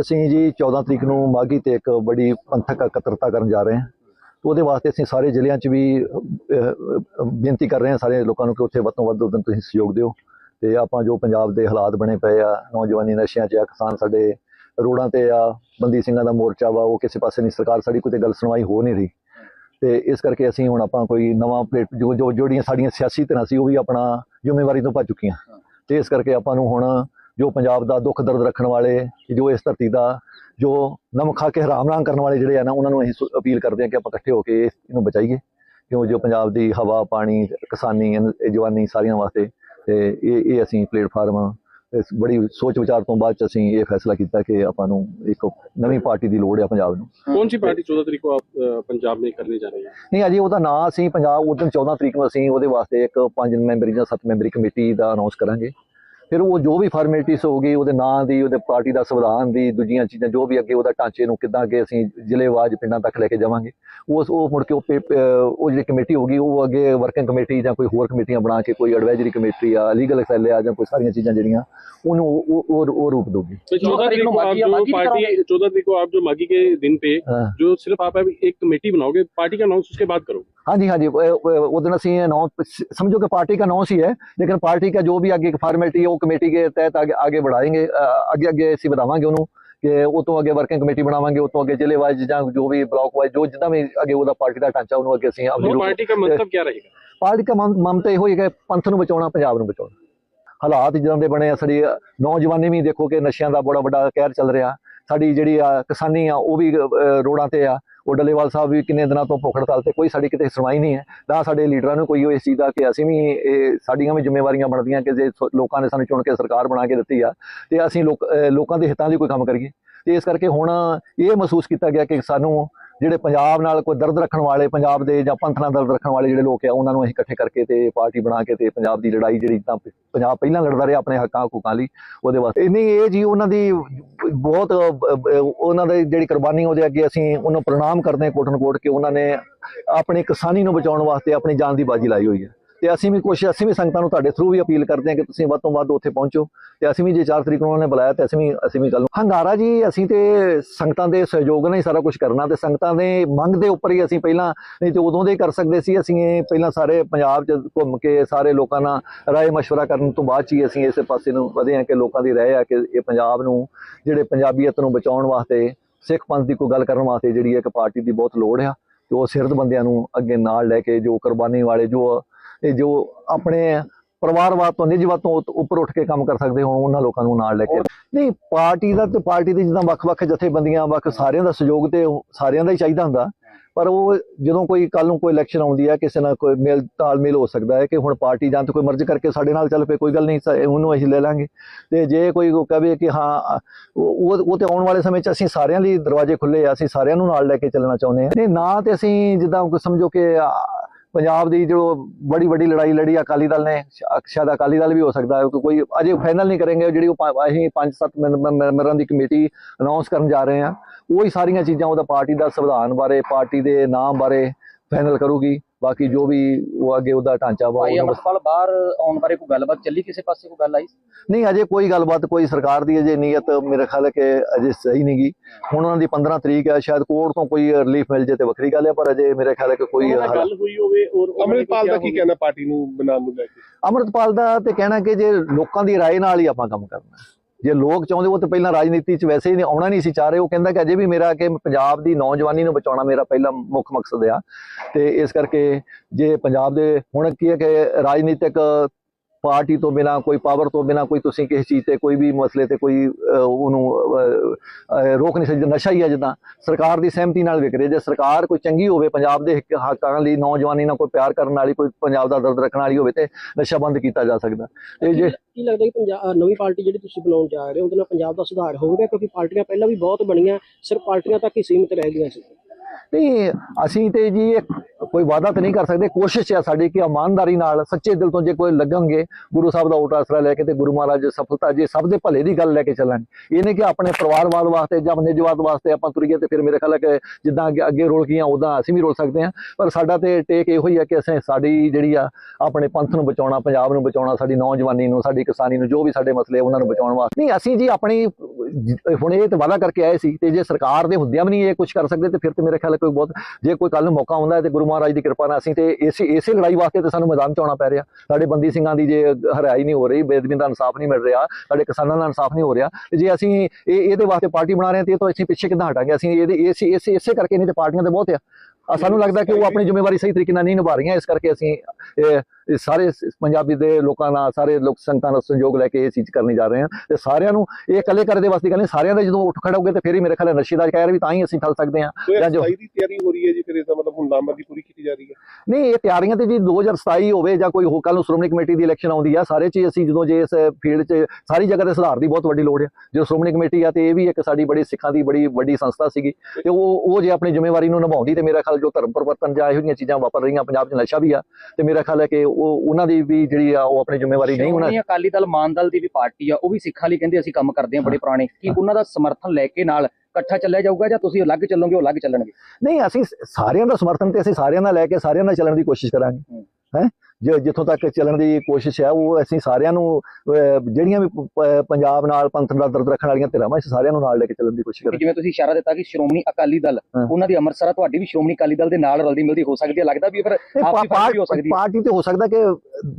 ਅਸੀਂ ਜੀ 14 ਤਰੀਕ ਨੂੰ ਮਾਗੀ ਤੇ ਇੱਕ ਬੜੀ ਪੰਥਕ ਇਕੱਤਰਤਾ ਕਰਨ ਜਾ ਰਹੇ ਹਾਂ। ਉਹਦੇ ਵਾਸਤੇ ਅਸੀਂ ਸਾਰੇ ਜ਼ਿਲ੍ਹਿਆਂ 'ਚ ਵੀ ਬੇਨਤੀ ਕਰ ਰਹੇ ਹਾਂ ਸਾਰੇ ਲੋਕਾਂ ਨੂੰ ਕਿ ਉੱਥੇ ਵੱਧ ਤੋਂ ਵੱਧ ਉਦੋਂ ਤੁਸੀਂ ਸਹਿਯੋਗ ਦਿਓ। ਤੇ ਆਪਾਂ ਜੋ ਪੰਜਾਬ ਦੇ ਹਾਲਾਤ ਬਣੇ ਪਏ ਆ, ਨੌਜਵਾਨੀ ਨਸ਼ਿਆਂ 'ਚ ਆ, ਕਿਸਾਨ ਸਾਡੇ ਰੋਡਾਂ ਤੇ ਆ, ਬੰਦੀ ਸਿੰਘਾਂ ਦਾ ਮੋਰਚਾ ਵਾ, ਉਹ ਕਿਸੇ ਪਾਸੇ ਨਹੀਂ, ਸਰਕਾਰ ਸਾਡੀ ਕੋਈ ਤੇ ਗੱਲ ਸੁਣਵਾਈ ਹੋ ਨਹੀਂ ਰਹੀ। ਤੇ ਇਸ ਕਰਕੇ ਅਸੀਂ ਹੁਣ ਆਪਾਂ ਕੋਈ ਨਵਾਂ ਪਲੇਟ, ਜੋ ਜੋ, ਜਿਹੜੀਆਂ ਸਾਡੀਆਂ ਸਿਆਸੀ ਧਿਰਾਂ ਸੀ, ਉਹ ਵੀ ਆਪਣਾ ਜ਼ਿੰਮੇਵਾਰੀ ਤੋਂ ਭੱਜ ਚੁੱਕੀਆਂ। ਤੇ ਇਸ ਕਰਕੇ ਆਪਾਂ ਨੂੰ ਹੁਣ ਜੋ ਪੰਜਾਬ ਦਾ ਦੁੱਖ ਦਰਦ ਰੱਖਣ ਵਾਲੇ ਜੋ ਇਸ ਧਰਤੀ ਦਾ ਜੋ ਨਮ ਖਾ ਕੇ ਹਰਾਮ ਨਾ ਕਰਨ ਵਾਲੇ ਜਿਹੜੇ ਆ ਨਾ ਉਹਨਾਂ ਨੂੰ ਅਸੀਂ ਅਪੀਲ ਕਰਦੇ ਹਾਂ ਕਿ ਆਪਾਂ ਇਕੱਠੇ ਹੋ ਕੇ ਇਸ ਇਹਨੂੰ ਬਚਾਈਏ। ਕਿਉਂ ਜੋ ਪੰਜਾਬ ਦੀ ਹਵਾ ਪਾਣੀ ਕਿਸਾਨੀ ਜਵਾਨੀ ਸਾਰਿਆਂ ਵਾਸਤੇ ਤੇ ਇਹ ਇਹ ਅਸੀਂ ਪਲੇਟਫਾਰਮ ਇਸ ਬੜੀ ਸੋਚ ਵਿਚਾਰ ਤੋਂ ਬਾਅਦ ਚ ਅਸੀਂ ਇਹ ਫੈਸਲਾ ਕੀਤਾ ਕਿ ਆਪਾਂ ਨੂੰ ਇੱਕ ਨਵੀਂ ਪਾਰਟੀ ਦੀ ਲੋੜ ਹੈ ਪੰਜਾਬ ਨੂੰ। ਕੌਣ ਸੀ ਪਾਰਟੀ 14 ਤਰੀਕ ਨੂੰ ਪੰਜਾਬ ਵਿੱਚ ਕਰਨੀ ਜਾ ਰਹੀ ਹੈ? ਨਹੀਂ ਅਜੇ ਉਹਦਾ ਨਾਂ ਅਸੀਂ ਪੰਜਾਬ ਉਦੋਂ 14 ਤਰੀਕ ਨੂੰ ਅਸੀਂ ਉਹਦੇ ਵਾਸਤੇ ਇੱਕ ਪੰਜ ਮੈਂਬਰੀ ਜਾਂ ਸੱਤ ਮੈਂਬਰੀ ਕਮੇਟੀ ਦਾ ਅਨਾਉਂਸ ਕਰਾਂਗੇ। ਫਿਰ ਉਹ ਜੋ ਵੀ ਫਾਰਮੈਲਿਟੀਜ਼ ਹੋਊਗੀ ਉਹਦੇ ਨਾਂ ਦੀ ਉਹਦੇ ਪਾਰਟੀ ਦਾ ਸੰਵਿਧਾਨ ਦੀ ਦੂਜੀਆਂ ਚੀਜ਼ਾਂ ਜੋ ਵੀ ਅੱਗੇ ਉਹਦਾ ਢਾਂਚੇ ਨੂੰ ਕਿੱਦਾਂ ਅੱਗੇ ਅਸੀਂ ਜ਼ਿਲ੍ਹੇਵਾਜ ਪਿੰਡਾਂ ਤੱਕ ਲੈ ਕੇ ਜਾਵਾਂਗੇ ਉਸ ਉਹ ਮੁੜ ਕੇ ਉਹ ਪੇ- ਪ- ਉਹ ਜਿਹੜੀ ਕਮੇਟੀ ਹੋਊਗੀ ਉਹ ਅੱਗੇ ਵਰਕਿੰਗ ਕਮੇਟੀ ਜਾਂ ਕੋਈ ਹੋਰ ਕਮੇਟੀਆਂ ਬਣਾ ਕੇ ਕੋਈ ਐਡਵਾਈਜ਼ਰੀ ਕਮੇਟੀ ਆ ਲੀਗਲ ਸੈੱਲ ਆ ਜਾਂ ਕੋਈ ਸਾਰੀਆਂ ਚੀਜ਼ਾਂ ਜਿਹੜੀਆਂ ਉਹਨੂੰ ਉਹ- ਉਹ ਉਹ- ਉਹ ਰੂਪ ਦਊਗੀ तो चौदह तारीख को आप जो पार्टी चौदह तारीख को आप जो मागी के दिन पे ਹਾਂ जो सिर्फ आप अभी एक कमेटी बनाओगे पार्टी का अनाउंस उसके बाद करोगे हाँ जी हाँ जी वो- वो- वो दिन ਅਸੀਂ अनाउंस समझो कि पार्टी का अनाउंस ही है लेकिन पार्टी का जो भी आगे फॉर्मेलिटी है वो कमेटी के तहत आगे आगे बढ़ाएंगे अ, आगे आगे ਅਸੀਂ ਵਧਾਵਾਂਗੇ ਉਹਨੂੰ ਕਿ ਉਹ ਤੋਂ ਅੱਗੇ ਵਰਕਿੰਗ ਕਮੇਟੀ ਬਣਾਵਾਂਗੇ ਉਹ ਤੋਂ ਅੱਗੇ ਜ਼ਿਲ੍ਹੇ ਵਾਈਜ਼ ਜਾਂ ਜੋ ਵੀ ਬਲਾਕ ਵਾਈਜ਼ ਜੋ ਜਿੱਦਾਂ ਵੀ ਅੱਗੇ ਉਹਦਾ ਪਾਰਟੀ ਦਾ ਢਾਂਚਾ ਉਹਨੂੰ ਅੱਗੇ ਅਸੀਂ ਆਪਣੀ वो ਰੂਪ- पार्टी का मतलब क्या रहेगा ਪਾਰਟੀ ਦਾ ਮਮ- ਮਮਤਾ ਇਹੋ ਹੀ ਹੈ ਕਿ ਪੰਥ ਨੂੰ ਬਚਾਉਣਾ ਪੰਜਾਬ ਨੂੰ ਬਚਾਉਣਾ ਹਾਲਾਤ ਜਿੱਦਾਂ ਦੇ ਬਣੇ ਆ ਸਾਡੀ ਨੌਜਵਾਨੀ ਵੀ ਦੇਖੋ ਕਿ ਨਸ਼ਿਆਂ ਦਾ ਬੜਾ ਵੱਡਾ ਕਹਿਰ ਚੱਲ ਰਿਹਾ ਸਾਡੀ ਜਿਹੜੀ ਆ ਕਿਸਾਨੀ ਆ ਉਹ ਵੀ ਅ, ਰੋਡਾਂ ਤੇ ਆ ਉਹ ਡੱਲੇਵਾਲ ਸਾਹਿਬ ਵੀ ਕਿੰਨੇ ਦਿਨਾਂ ਤੋਂ ਭੁੱਖ ਹੜਤਾਲ ਤੇ ਕੋਈ ਸਾਡੀ ਕਿਤੇ ਸੁਣਵਾਈ ਨਹੀਂ ਹੈ। ਨਾ ਸਾਡੇ ਲੀਡਰਾਂ ਨੂੰ ਕੋਈ ਉਹ ਇਸ ਚੀਜ਼ ਦਾ ਕਿ ਅਸੀਂ ਵੀ ਇਹ ਸਾਡੀਆਂ ਵੀ ਜ਼ਿੰਮੇਵਾਰੀਆਂ ਬਣਦੀਆਂ ਕਿ ਜੇ ਸ- ਲੋਕਾਂ ਨੇ ਸਾਨੂੰ ਚੁਣ ਕੇ ਸਰਕਾਰ ਬਣਾ ਕੇ ਦਿੱਤੀ ਆ, ਤੇ ਅਸੀਂ ਲੋਕਾਂ ਦੇ ਹਿੱਤਾਂ ਲਈ ਕੋਈ ਕੰਮ ਕਰੀਏ। ਤੇ ਇਸ ਕਰਕੇ ਹੁਣ ਇਹ ਮਹਿਸੂਸ ਕੀਤਾ ਗਿਆ ਕਿ ਸਾਨੂੰ ਜਿਹੜੇ ਪੰਜਾਬ ਨਾਲ ਕੋਈ ਦਰਦ ਰੱਖਣ ਵਾਲੇ, ਪੰਜਾਬ ਦੇ ਜਾਂ ਪੰਥ ਨਾਲ ਦਰਦ ਰੱਖਣ ਵਾਲੇ ਜਿਹੜੇ ਲੋਕ ਆ, ਉਹਨਾਂ ਨੂੰ ਅਸੀਂ ਇਕੱਠੇ ਕਰਕੇ ਤੇ ਪਾਰਟੀ ਬਣਾ ਕੇ ਤੇ ਪੰਜਾਬ ਦੀ ਲੜਾਈ ਜਿਹੜੀ ਤਾਂ ਪੰਜਾਬ ਪਹਿਲਾਂ ਲੜਦਾ ਰਿਹਾ ਆਪਣੇ ਹੱਕਾਂ ਹਕੂਕਾਂ ਲਈ, ਉਹਦੇ ਵਾਸਤੇ। ਨਹੀਂ ਇਹ ਜੀ ਉਹਨਾਂ ਦੀ ਬਹੁਤ, ਉਹਨਾਂ ਦੀ ਜਿਹੜੀ ਕੁਰਬਾਨੀ ਉਹਦੇ ਅੱਗੇ ਅਸੀਂ ਉਹਨੂੰ ਪ੍ਰਣਾਮ ਕਰਦੇ ਹਾਂ ਕੋਟਨ ਕੋਟ ਕਿ ਉਹਨਾਂ ਨੇ ਆਪਣੀ ਕਿਸਾਨੀ ਨੂੰ ਬਚਾਉਣ ਵਾਸਤੇ ਆਪਣੀ ਜਾਨ ਦੀ ਬਾਜੀ ਲਾਈ ਹੋਈ ਹੈ। ਤੇ ਅਸੀਂ ਵੀ ਕੋਸ਼ਿਸ਼ ਅਸੀਂ ਵੀ ਸੰਗਤਾਂ ਨੂੰ ਤੁਹਾਡੇ ਥਰੂ ਵੀ ਅਪੀਲ ਕਰਦੇ ਹਾਂ ਕਿ ਤੁਸੀਂ ਵੱਧ ਤੋਂ ਵੱਧ ਉੱਥੇ ਪਹੁੰਚੋ ਤੇ ਅਸੀਂ ਵੀ ਜੇ 4 ਤਰੀਕ ਨੂੰ ਉਹਨਾਂ ਨੇ ਬੁਲਾਇਆ ਤੇ ਅਸੀਂ ਵੀ ਅਸੀਂ ਵੀ ਗੱਲ ਹੰਗਾਰਾ ਜੀ, ਅਸੀਂ ਤੇ ਸੰਗਤਾਂ ਦੇ ਸਹਿਯੋਗ ਨਾਲ ਹੀ ਸਾਰਾ ਕੁਝ ਕਰਨਾ ਤੇ ਸੰਗਤਾਂ ਦੇ ਮੰਗ ਦੇ ਉੱਪਰ ਹੀ ਅਸੀਂ ਪਹਿਲਾਂ ਨਹੀਂ ਤੇ ਉਦੋਂ ਦੇ ਕਰ ਸਕਦੇ ਸੀ, ਅਸੀਂ ਪਹਿਲਾਂ ਸਾਰੇ ਪੰਜਾਬ 'ਚ ਘੁੰਮ ਕੇ ਸਾਰੇ ਲੋਕਾਂ ਨਾਲ ਰਾਏ ਮਸ਼ਵਰਾ ਕਰਨ ਤੋਂ ਬਾਅਦ 'ਚ ਹੀ ਅਸੀਂ ਇਸੇ ਪਾਸੇ ਨੂੰ ਵਧੇ ਹਾਂ ਕਿ ਲੋਕਾਂ ਦੀ ਰਾਏ ਆ ਕਿ ਇਹ ਪੰਜਾਬ ਨੂੰ ਜਿਹੜੇ ਪੰਜਾਬੀਅਤ ਨੂੰ ਬਚਾਉਣ ਵਾਸਤੇ, ਸਿੱਖ ਪੰਥ ਦੀ ਕੋਈ ਗੱਲ ਕਰਨ ਵਾਸਤੇ ਜਿਹੜੀ ਹੈ ਇੱਕ ਪਾਰਟੀ ਦੀ ਬਹੁਤ ਲੋੜ ਆ, ਤੇ ਉਹ ਸਿਰਦ ਬੰਦਿਆਂ ਨੂੰ ਅੱਗੇ ਨਾਲ ਲੈ ਕੇ ਜੋ ਕੁਰਬਾਨੀ ਵਾਲੇ ਜੋ ਜੋ ਆਪਣੇ ਪਰਿਵਾਰਵਾਦ ਤੋਂ ਨਿੱਜਵਾਦ ਤੋਂ ਉੱਪਰ ਉੱਠ ਕੇ ਕੰਮ ਕਰ ਸਕਦੇ ਹੋਣ ਉਹਨਾਂ ਲੋਕਾਂ ਨੂੰ ਨਾਲ ਲੈ ਕੇ। ਨਹੀਂ ਪਾਰਟੀ ਦਾ ਤੇ ਪਾਰਟੀ ਦੇ ਜਿੱਦਾਂ ਵੱਖ-ਵੱਖ ਜਥੇਬੰਦੀਆਂ ਵੱਖ ਸਾਰਿਆਂ ਦਾ ਸਹਿਯੋਗ ਤੇ ਸਾਰਿਆਂ ਦਾ ਹੀ ਚਾਹੀਦਾ ਹੁੰਦਾ। ਪਰ ਉਹ ਜਦੋਂ ਕੋਈ ਕੱਲ ਨੂੰ ਕੋਈ ਇਲੈਕਸ਼ਨ ਆਉਂਦੀ ਹੈ ਕਿਸੇ ਨਾਲ ਕੋਈ ਮੇਲ ਤਾਲਮੇਲ ਹੋ ਸਕਦਾ ਹੈ ਕਿ ਹੁਣ ਪਾਰਟੀ ਜਾਂ ਤਾਂ ਕੋਈ ਮਰਜ਼ ਕਰਕੇ ਸਾਡੇ ਨਾਲ ਚੱਲ ਪਏ ਕੋਈ ਗੱਲ ਨਹੀਂ ਉਹਨੂੰ ਅਸੀਂ ਲੈ ਲਾਂਗੇ। ਤੇ ਜੇ ਕੋਈ ਕਹੇ ਕਿ ਹਾਂ ਉਹ ਉਹ ਤੇ ਆਉਣ ਵਾਲੇ ਸਮੇਂ 'ਚ ਅਸੀਂ ਸਾਰਿਆਂ ਲਈ ਦਰਵਾਜ਼ੇ ਖੁੱਲੇ ਆ ਅਸੀਂ ਸਾਰਿਆਂ ਨੂੰ ਨਾਲ ਲੈ ਕੇ ਚੱਲਣਾ ਚਾਹੁੰਦੇ ਹਾਂ ਨਹੀਂ ਨਾ ਤੇ ਅਸੀਂ ਜਿੱਦਾਂ ਸਮਝੋ ਕਿ ਆ, ਪੰਜਾਬ ਦੀ ਜੋ ਬੜੀ ਵੱਡੀ ਲੜਾਈ ਲੜੀ, ਅਕਾਲੀ ਦਲ ਨੇ ਸ਼ਾਇਦ ਅਕਾਲੀ ਦਲ ਵੀ ਹੋ ਸਕਦਾ ਹੈ, ਕੋਈ ਅਜੇ ਫਾਈਨਲ ਨਹੀਂ ਕਰਾਂਗੇ ਜਿਹੜੀ ਉਹ ਅਸੀਂ ਪੰਜ ਸੱਤ ਮੈਂਬ- ਮੈਂਬਰਾਂ ਦੀ ਕਮੇਟੀ ਅਨਾਉਂਸ ਕਰਨ ਜਾ ਰਹੇ ਹਾਂ, ਉਹੀ ਸਾਰੀਆਂ ਚੀਜ਼ਾਂ ਉਹਦਾ ਪਾਰਟੀ ਦਾ ਸੰਵਿਧਾਨ ਬਾਰੇ, ਪਾਰਟੀ ਦੇ ਨਾਮ ਬਾਰੇ ਫਾਈਨਲ ਕਰੂਗੀ। ਬਾਕੀ ਜੋ ਵੀ ਉਹ ਅੱਗੇ ਉਹਦਾ ਢਾਂਚਾ ਵਾ ਭਾਈ ਉਹਨੂੰ- ਅਮਰਪਾਲ ਬਾਹਰ ਆਉਣ ਬਾਰੇ ਕੋਈ ਗੱਲਬਾਤ ਚੱਲੀ ਕਿਸੇ ਪਾਸੇ ਕੋਈ ਗੱਲ ਆਈ ਨਹੀਂ ਅਜੇ ਕੋਈ ਗੱਲਬਾਤ ਕੋਈ ਸਰਕਾਰ ਦੀ ਅਜੇ ਨੀਅਤ ਮੇਰੇ ਖਿਆਲ ਹੈ ਕਿ ਅਜੇ ਸਹੀ ਨਹੀਂ ਗਈ ਹੁਣ ਉਹਨਾਂ ਦੀ 15 ਤਰੀਕ ਹੈ ਸ਼ਾਇਦ ਕੋਰਟ ਤੋਂ ਕੋਈ ਰਿਲੀਫ ਮਿਲ ਜੇ ਤੇ ਵੱਖਰੀ ਗੱਲ ਹੈ ਪਰ ਅਜੇ ਮੇਰੇ ਖਿਆਲ ਹੈ ਕਿ ਕੋਈ ਉਹਨਾਂ ਨਾਲ ਗੱਲ ਹੋਈ ਹੋਵੇ ਔਰ ਅਮਰਿਤਪਾਲ ਦਾ ਕੀ ਕਹਿਣਾ ਪਾਰਟੀ ਨੂੰ ਬਣਾਉਣ ਨੂੰ ਲੈ ਕੇ ਅਮਰਤਪਾਲ ਦਾ ਤੇ ਕਹਿਣਾ ਕਿ ਜੇ ਲੋਕਾਂ ਦੀ رائے ਨਾਲ ਹੀ ਆਪਾਂ ਕੰਮ ਕਰਨਾ ਹੈ। ਜੇ ਲੋਕ ਚਾਹੁੰਦੇ ਉਹ ਤਾਂ ਪਹਿਲਾਂ ਰਾਜਨੀਤੀ 'ਚ ਵੈਸੇ ਹੀ ਨਹੀਂ ਆਉਣਾ ਨਹੀਂ ਸੀ, ਚਾਹ ਰਹੇ, ਉਹ ਕਹਿੰਦਾ ਕਿ ਅਜੇ ਵੀ ਮੇਰਾ ਕਿ ਪੰਜਾਬ ਦੀ ਨੌਜਵਾਨੀ ਨੂੰ ਬਚਾਉਣਾ ਮੇਰਾ ਪਹਿਲਾ ਮੁੱਖ ਮਕਸਦ ਆ। ਤੇ ਇਸ ਕਰਕੇ ਜੇ ਪੰਜਾਬ ਦੇ, ਹੁਣ ਕੀ ਹੈ ਕਿ ਰਾਜਨੀਤਿਕ ਪਾਰਟੀ ਤੋਂ ਬਿਨਾ, ਕੋਈ ਪਾਵਰ ਤੋਂ ਬਿਨਾ, ਕੋਈ ਤੁਸੀਂ ਕਿਸੇ ਚੀਜ਼ ਤੇ ਕੋਈ ਵੀ ਮਸਲੇ ਤੇ ਕੋਈ ਉਹਨੂੰ ਰੋਕ ਨਹੀਂ ਸਕਦੀ, ਨਸ਼ਾ ਹੀ ਹੈ ਜਿੱਦਾਂ। ਸਰਕਾਰ ਦੀ ਸਹਿਮਤੀ ਨਾਲ ਵਿਕ ਰਿਹਾ ਜੇ ਸਰਕਾਰ ਕੋਈ ਚੰਗੀ ਹੋਵੇ, ਪੰਜਾਬ ਦੇ ਹਿੱਕ- ਹੱਕਾਂ ਲਈ, ਨੌਜਵਾਨੀ ਨਾਲ ਕੋਈ ਪਿਆਰ ਕਰਨ ਵਾਲੀ, ਕੋਈ ਪੰਜਾਬ ਦਾ ਦਰਦ ਰੱਖਣ ਵਾਲੀ ਹੋਵੇ ਤੇ ਨਸ਼ਾ ਬੰਦ ਕੀਤਾ ਜਾ ਸਕਦਾ। ਤੇ ਜੇ ਕੀ ਲੱਗਦਾ ਕਿ ਪੰਜਾਬ ਨਵੀਂ ਪਾਰਟੀ ਜਿਹੜੀ ਤੁਸੀਂ ਬਣਾਉਣ ਜਾ ਰਹੇ ਹੋ, ਉਹਦੇ ਨਾਲ ਪੰਜਾਬ ਦਾ ਸੁਧਾਰ ਹੋਵੇਗਾ ਕਿਉਂਕਿ ਪਾਰਟੀਆਂ ਪਹਿਲਾਂ ਵੀ ਬਹੁਤ ਬਣੀਆਂ, ਸਿਰਫ ਪਾਰਟੀਆਂ ਤੱਕ ਹੀ ਸੀਮਿਤ ਰਹਿ ਗਈਆਂ ਸੀ। ਨਹੀਂ, ਅਸੀਂ ਤੇ ਜੀ ਇਹ ਕੋਈ ਵਾਅਦਾ ਤਾਂ ਨਹੀਂ ਕਰ ਸਕਦੇ। ਕੋਸ਼ਿਸ਼ ਹੈ ਸਾਡੀ ਕਿ ਇਮਾਨਦਾਰੀ ਨਾਲ, ਸੱਚੇ ਦਿਲ ਤੋਂ ਜੇ ਕੋਈ ਲੱਗਣਗੇ, ਗੁਰੂ ਸਾਹਿਬ ਦਾ ਓਟ ਆਸਰਾ ਲੈ ਕੇ ਤੇ ਗੁਰੂ ਮਹਾਰਾਜ ਸਫਲਤਾ, ਜੇ ਸਭ ਦੇ ਭਲੇ ਦੀ ਗੱਲ ਲੈ ਕੇ ਚੱਲਣ। ਇਹ ਨਹੀਂ ਕਿ ਆਪਣੇ ਪਰਿਵਾਰਵਾਦ ਵਾਸਤੇ ਜਾਂ ਨਿਜਵਾਦ ਵਾਸਤੇ ਆਪਾਂ ਤੁਰੀਏ ਤੇ ਫਿਰ ਮੇਰੇ ਖਿਆਲ ਹੈ ਕਿ ਜਿੱਦਾਂ ਅੱਗੇ ਅੱਗੇ ਰੋਲ ਗਈਆਂ ਉਦਾਂ ਅਸੀਂ ਵੀ ਰੋਲ ਸਕਦੇ ਹਾਂ। ਪਰ ਸਾਡਾ ਤੇ ਟੇਕ ਇਹੋ ਹੀ ਹੈ ਕਿ ਅਸੀਂ ਸਾਡੀ ਜਿਹੜੀ ਆ, ਆਪਣੇ ਪੰਥ ਨੂੰ ਬਚਾਉਣਾ, ਪੰਜਾਬ ਨੂੰ ਬਚਾਉਣਾ, ਸਾਡੀ ਨੌਜਵਾਨੀ ਨੂੰ, ਸਾਡੀ ਕਿਸਾਨੀ ਨੂੰ, ਜੋ ਵੀ ਸਾਡੇ ਮਸਲੇ ਉਹਨਾਂ ਨੂੰ ਬਚਾਉਣ ਵਾਸਤੇ। ਨਹੀਂ, ਅਸੀਂ ਜੀ ਆਪਣੀ ਹੁਣ ਇਹ ਤਾਂ ਵਾਅਦਾ ਕਰਕੇ ਆਏ ਸੀ ਤੇ ਜੇ ਸਰਕਾਰ ਦੇ ਹੁੰਦਿਆਂ ਵੀ ਨਹੀਂ ਇਹ ਕੁਝ ਕਰ ਸਕਦੇ ਤੇ ਫਿਰ ਤੇ ਮੇਰੇ ਖਿਆਲ ਕੋਈ ਬਹੁਤ ਜੇ ਕੋਈ ਕੱਲ ਨੂੰ ਮੌਕਾ ਆਉਂਦਾ ਹੈ ਤੇ ਗੁਰੂ ਮਹਾਰਾਜ ਦੀ ਕਿਰਪਾ ਨਾਲ ਅਸੀਂ ਤੇ ਇਸੇ ਇਸੇ ਲੜਾਈ ਵਾਸਤੇ ਤੇ ਸਾਨੂੰ ਮੈਦਾਨ ਚ ਆਉਣਾ ਪੈ ਰਿਹਾ। ਸਾਡੇ ਬੰਦੀ ਸਿੰਘਾਂ ਦੀ ਜੇ ਹਰਾਈ ਨਹੀਂ ਹੋ ਰਹੀ ਬੇਦਬੀ ਦਾ ਇਨਸਾਫ ਨਹੀਂ ਮਿਲ ਰਿਹਾ, ਸਾਡੇ ਕਿਸਾਨਾਂ ਦਾ ਇਨਸਾਫ ਨਹੀਂ ਹੋ ਰਿਹਾ, ਤੇ ਜੇ ਅਸੀਂ ਇਹ ਇਹਦੇ ਵਾਸਤੇ ਪਾਰਟੀ ਬਣਾ ਰਹੇ ਹਾਂ ਤੇ ਇਹ ਤੋਂ ਅਸੀਂ ਪਿੱਛੇ ਕਿੱਦਾਂ ਹਟਾਂਗੇ? ਅਸੀਂ ਇਹਦੇ ਇਸੇ ਇਸੇ ਇਸੇ ਕਰਕੇ ਨਹੀਂ ਤੇ ਪਾਰਟੀਆਂ ਤੇ ਬਹੁਤ ਆ। ਆ ਸਾਨੂੰ ਲੱਗਦਾ ਕਿ ਉਹ ਆਪਣੀ ਜ਼ਿੰਮੇਵਾਰੀ ਸਹੀ ਤਰੀਕੇ ਨਾਲ ਨਹੀਂ ਨਿਭਾ ਰਹੀਆਂ, ਇਸ ਕਰਕੇ ਅਸੀਂ ਇਹ ਸਾਰੇ ਪੰਜਾਬੀ ਦੇ ਲੋਕਾਂ ਨਾਲ ਸਾਰੇ ਲੋਕ ਸੰਗਤਾਂ ਦਾ ਸੰਯੋਗ ਲੈ ਕੇ ਇਹ ਚੀਜ਼ ਕਰਨੀ ਜਾ ਰਹੇ ਹਾਂ। ਤੇ ਸਾਰਿਆਂ ਨੂੰ ਇਹ ਇਕੱਲੇ ਕਰਦੇ ਵਾਸਤੇ ਗੱਲ ਨਹੀਂ ਸਾਰਿਆਂ ਦੇ ਜਦੋਂ ਉੱਠ ਖੜੋਗੇ ਤੇ ਫਿਰ ਹੀ ਮੇਰੇ ਖਿਆਲ ਹੈ ਨਸ਼ੇ ਦਾ ਕਹਿਰ ਵੀ ਤਾਂ ਹੀ ਅਸੀਂ ਚੱਲ ਸਕਦੇ ਹਾਂ। ਜਾਂ ਜੋ- ਦੀ ਤਿਆਰੀ ਹੋ ਰਹੀ ਹੈ ਜੀ ਫਿਰ ਇਹਦਾ ਮਤਲਬ ਹੁਣ ਨਾਮਜ਼ਦਗੀ ਪੂਰੀ ਕੀਤੀ ਜਾ ਰਹੀ ਹੈ? ਨਹੀਂ ਇਹ ਤਿਆਰੀਆਂ ਤੇ ਜੀ 2027 ਹੋਵੇ ਜਾਂ ਕੋਈ ਹੋ ਕੱਲ ਨੂੰ ਸ਼੍ਰੋਮਣੀ ਕਮੇਟੀ ਦੀ ਇਲੈਕਸ਼ਨ ਆਉਂਦੀ ਆ ਸਾਰੇ ਚ ਅਸੀਂ ਜਦੋਂ ਜੇ ਇਸ ਫੀਲਡ 'ਚ ਸਾਰੀ ਜਗ੍ਹਾ ਤੇ ਸੁਧਾਰ ਦੀ ਬਹੁਤ ਵੱਡੀ ਲੋੜ ਹੈ ਜੋ ਸ਼੍ਰੋਮਣੀ ਕਮੇਟੀ ਆ ਤੇ ਇਹ ਵੀ ਇੱਕ ਸਾਡੀ ਬੜੀ ਸਿੱਖਾਂ ਦੀ ਬੜੀ ਵੱਡੀ ਸੰਸਥਾ ਸੀਗੀ। ਤੇ ਉਹ ਉਹ ਜੇ ਆਪਣੀ ਜ਼ਿੰਮੇਵਾਰੀ ਨੂੰ ਨਿਭਾਉਂਦੀ ਤੇ ਮੇਰਾ ਖਿਆਲ ਜੋ ਧਰਮ ਪਰਿਵਰਤਨ ਜਾਂ ਇਹੋ ਜਿਹੀਆਂ ਚੀਜ਼ਾਂ ਵਾਪਰ ਰਹੀਆਂ ਪੰਜਾਬ 'ਚ ਨਸ਼ਾ ਵੀ ਆ ਤੇ ਮੇਰਾ ਖਿਆਲ ਹੈ ਕਿ ਉਹ ਉਹਨਾਂ ਦੀ ਵੀ ਜਿਹੜੀ ਆ ਉਹ ਆਪਣੀ ਜ਼ਿੰਮੇਵਾਰੀ ਨਹੀਂ ਉਹਨਾਂ ਸ਼੍ਰੋਮਣੀ ਅਕਾਲੀ ਦਲ ਮਾਨ ਦਲ ਦੀ ਵੀ ਪਾਰਟੀ ਆ ਉਹ ਵੀ ਸਿੱਖਾਂ ਲਈ ਕਹਿੰਦੇ ਅਸੀਂ ਕੰਮ ਕਰਦੇ ਹਾਂ ਬੜੇ ਪੁਰਾਣੇ। ਕੀ ਉਹਨਾਂ ਦਾ ਸਮਰਥਨ ਲੈ ਕੇ ਨਾਲ ਇਕੱਠਾ ਚੱਲਿਆ ਜਾਊਗਾ ਜਾਂ ਤੁਸੀਂ ਅਲੱਗ ਚੱਲੋਗੇ ਉਹ ਅਲੱਗ ਚੱਲਣਗੇ? ਨਹੀਂ ਅਸੀਂ ਸਾਰਿਆਂ ਦਾ ਸਮਰਥਨ ਤੇ ਅਸੀਂ ਸਾਰਿਆਂ ਨਾਲ ਲੈ ਕੇ ਸਾਰਿਆਂ ਨਾਲ ਚੱਲਣ ਦੀ ਕੋਸ਼ਿਸ਼ ਕਰਾਂਗੇ। ਹੂੰ। ਜਿੱਥੋਂ ਤੱਕ ਚੱਲਣ ਦੀ ਕੋਸ਼ਿਸ਼ ਹੈ ਉਹ ਅਸੀਂ ਸਾਰਿਆਂ ਨੂੰ ਜਿਹੜੀਆਂ ਵੀ ਪੰਜਾਬ ਨਾਲ ਪੰਥ ਨਾਲ ਦਰਦ ਰੱਖਣ ਵਾਲੀਆਂ ਧਿਰਾਂ ਵਾ ਅਸੀਂ ਸਾਰਿਆਂ ਨੂੰ ਨਾਲ ਲੈ ਕੇ ਚੱਲਣ ਦੀ ਕੋਸ਼ਿਸ਼ ਕਰਾਂਗੇ ਜਿਵੇਂ ਤੁਸੀਂ ਇਸ਼ਾਰਾ ਦਿੱਤਾ ਕਿ ਸ਼੍ਰੋਮਣੀ ਅਕਾਲੀ ਦਲ। ਉਹਨਾਂ ਦੀ ਅੰਮ੍ਰਿਤਸਰ ਤੁਹਾਡੀ ਵੀ ਸ਼੍ਰੋਮਣੀ ਅਕਾਲੀ ਦਲ ਦੇ ਨਾਲ ਰਲਦੀ ਮਿਲਦੀ ਹੋ ਸਕਦੀ ਹੈ ਲੱਗਦਾ ਵੀ ਫਿਰ ਆਪਸੀ ਪਾ- ਫ਼ਰਕ ਵੀ ਹੋ ਸਕਦੀ ਹੈ ਪਾਰਟੀ ਤੇ ਹੋ ਸਕਦਾ ਕਿ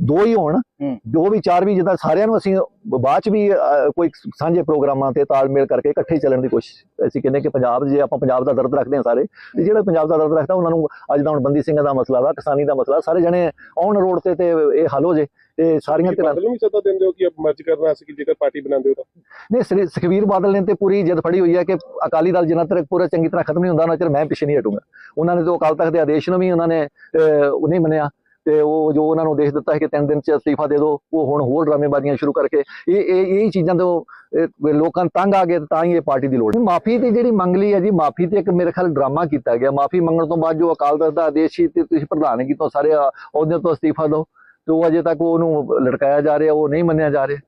ਦੋ ਹੀ ਹੋਣ। ਦੋ ਵੀ ਚਾਰ ਵੀ ਜਿੱਦਾਂ ਸਾਰਿਆਂ ਨੂੰ ਅਸੀਂ ਬਾਅਦ ਚ ਵੀ ਕੋਈ ਸਾਂਝੇ ਪ੍ਰੋਗਰਾਮਾਂ ਤੇ ਤਾਲਮੇਲ ਕਰਕੇ ਇਕੱਠੇ ਚੱਲਣ ਦੀ ਕੋਸ਼ਿਸ਼ ਅਸੀਂ ਕਹਿੰਦੇ ਕਿ ਪੰਜਾਬ ਜੇ ਆਪਾਂ ਪੰਜਾਬ ਦਾ ਦਰਦ ਰੱਖਦੇ ਹਾਂ ਸਾਰੇ ਤੇ ਜਿਹੜਾ ਪੰਜਾਬ ਦਾ ਦਰਦ ਰੱਖਦਾ ਉਹਨਾਂ ਨੂੰ ਅੱਜ ਦਾ ਹੁਣ ਬੰਦੀ ਸਿੰਘਾਂ ਦਾ ਮਸਲਾ ਵਾ ਕਿਸਾਨੀ ਦਾ ਮਸਲਾ ਸਾਰੇ ਜਣੇ ਆਉਣ ਰੋਡ ਤੇ ਤੇ ਇਹ ਹੱਲ ਹੋ ਜੇ ਤੇ ਸਾਰੀਆਂ ਧਿਰਾਂ ਬਾਦਲ ਨੂੰ ਵੀ ਸੱਦਾ ਦਿੰਦੇ ਹੋ ਕਿ ਆਪ ਮਰਜ ਕਰਨਾ ਸੀ ਕਿ ਜੇਕਰ ਪਾਰਟੀ ਬਣਾਉਂਦੇ ਹੋ ਤਾਂ? ਨਹੀਂ ਸ੍ਰੀ ਸੁਖਬੀਰ ਬਾਦਲ ਨੇ ਤੇ ਪੂਰੀ ਜਿੱਦ ਫੜੀ ਹੋਈ ਹੈ ਕਿ ਅਕਾਲੀ ਦਲ ਜਿੰਨਾ ਤੱਕ ਪੂਰਾ ਚੰਗੀ ਤਰ੍ਹਾਂ ਖਤਮ ਨਹੀਂ ਹੁੰਦਾ ਉਹਨਾਂ ਚਿਰ ਮੈਂ ਪਿੱਛੇ ਨਹੀਂ ਹਟੂੰਗਾ। ਉਹਨਾਂ ਨੇ ਤਾਂ ਅਕਾਲ ਤਖਤ ਦੇ ਆਦੇਸ਼ ਨੂੰ ਵੀ ਉਹਨਾਂ ਨੇ ਨਹੀਂ ਮੰਨਿਆ। ਤੇ ਉਹ ਜੋ ਉਹਨਾਂ ਨੂੰ ਦੇਸ਼ ਦਿੱਤਾ ਹੈ ਕਿ ਤਿੰਨ ਦਿਨ ਚ ਅਸਤੀਫਾ ਦੇ ਦਿਓ, ਉਹ ਹੁਣ ਹੋਰ ਡਰਾਮੇਬਾਜ਼ੀਆਂ ਸ਼ੁਰੂ ਕਰਕੇ ਇਹ ਇਹ ਇਹ ਚੀਜ਼ਾਂ ਤੋਂ ਲੋਕਾਂ ਤੰਗ ਆ ਗਏ ਤਾਂ ਹੀ ਇਹ ਪਾਰਟੀ ਦੀ ਲੋੜ ਹੈ। ਮਾਫੀ ਤੇ ਜਿਹੜੀ ਮੰਗ ਲਈ ਹੈ ਜੀ, ਮਾਫੀ ਤੇ ਇੱਕ ਮੇਰੇ ਖਿਆਲ ਡਰਾਮਾ ਕੀਤਾ ਗਿਆ। ਮਾਫੀ ਮੰਗਣ ਤੋਂ ਬਾਅਦ ਜੋ ਅਕਾਲ ਤਖਤ ਦਾ ਆਦੇਸ਼ ਸੀ ਤੇ ਤੁਸੀਂ ਪ੍ਰਧਾਨਗੀ ਤੋਂ ਸਾਰੇ ਅਹੁਦਿਆਂ ਤੋਂ ਅਸਤੀਫਾ ਦਿਓ, ਤੇ ਉਹ ਅਜੇ ਤੱਕ ਉਹਨੂੰ ਲਟਕਾਇਆ ਜਾ ਰਿਹਾ, ਉਹ ਨਹੀਂ ਮੰਨਿਆ ਜਾ ਰਿਹਾ।